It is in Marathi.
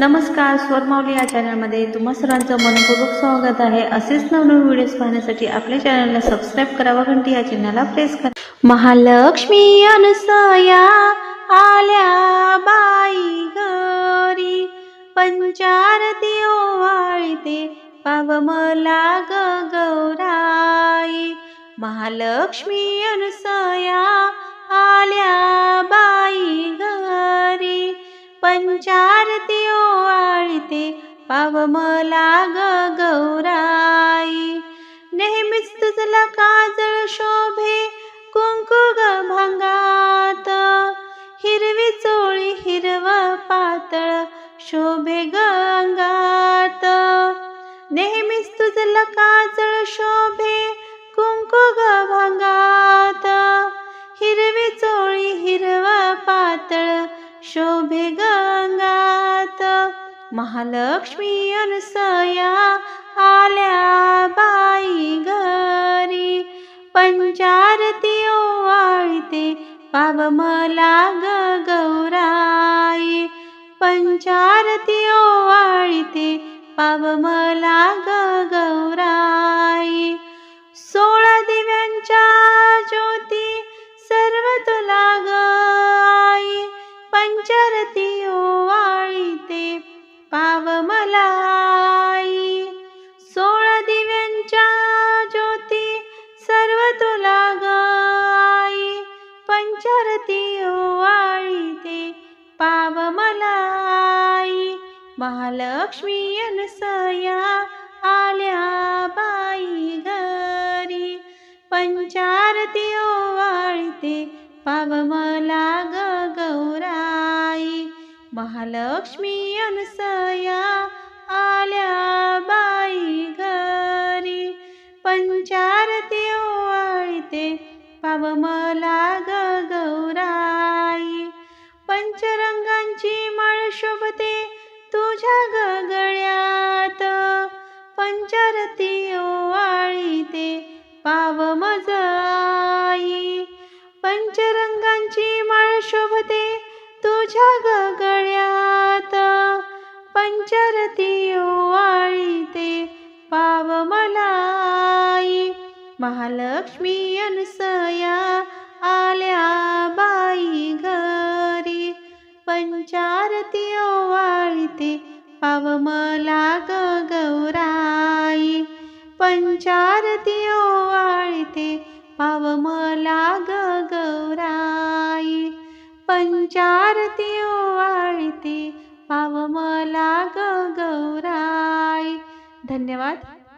नमस्कार स्वरमावली या चॅनलमध्ये तुम्हा सर्वांचं मनपूर्वक स्वागत आहे. असेच नवनवीन व्हिडिओज पाहण्यासाठी आपल्या चॅनलला सबस्क्राईब करा व घंटी या चिन्हाला प्रेस करा. महालक्ष्मी अनसया आल्या बाई गरी पंचारती ओवाळते पावमला ग गौराई. महालक्ष्मी अनसया आल्या बाई गरी पंचारती ओवाळते. पाव मला ग गौराई. नेहमीच तुझला काजळ शोभे कुंकू ग भांगात. हिरवी चोळी हिरव पातळ शोभे गंगात नेहमीच तुझला काजळ शोभे शोभे गंगात महालक्ष्मी अनसया आल्या बाई घरी. पंचारती ओवाळते पाव मला ग गौराई. पंचारती ओवाळते पाव मला ग गौराई. महालक्ष्मी अनसया आल्या बाई घरी. पंचारती ओवाळते पावमला ग गौराई. महालक्ष्मी अनसया आल्या बाई घरी. पंचारती ओवाळते पावमला ग गौराई. पंचरंगांची माळ शोभते तुझ्या ग गळ्यात ओवाळी ते पाव मजाई पंचरंगांची माळ शोभते तुझ्या ग गळ्यात पंचरती ओवाळीते पाव मलाई महालक्ष्मी अनसया आल्या बाई ग पावमला पाव ग गौराई. पंचारती ओवाळते पावमला ग गौराई. पंचारती ओवाळते पावमला ग गौराई. धन्यवाद.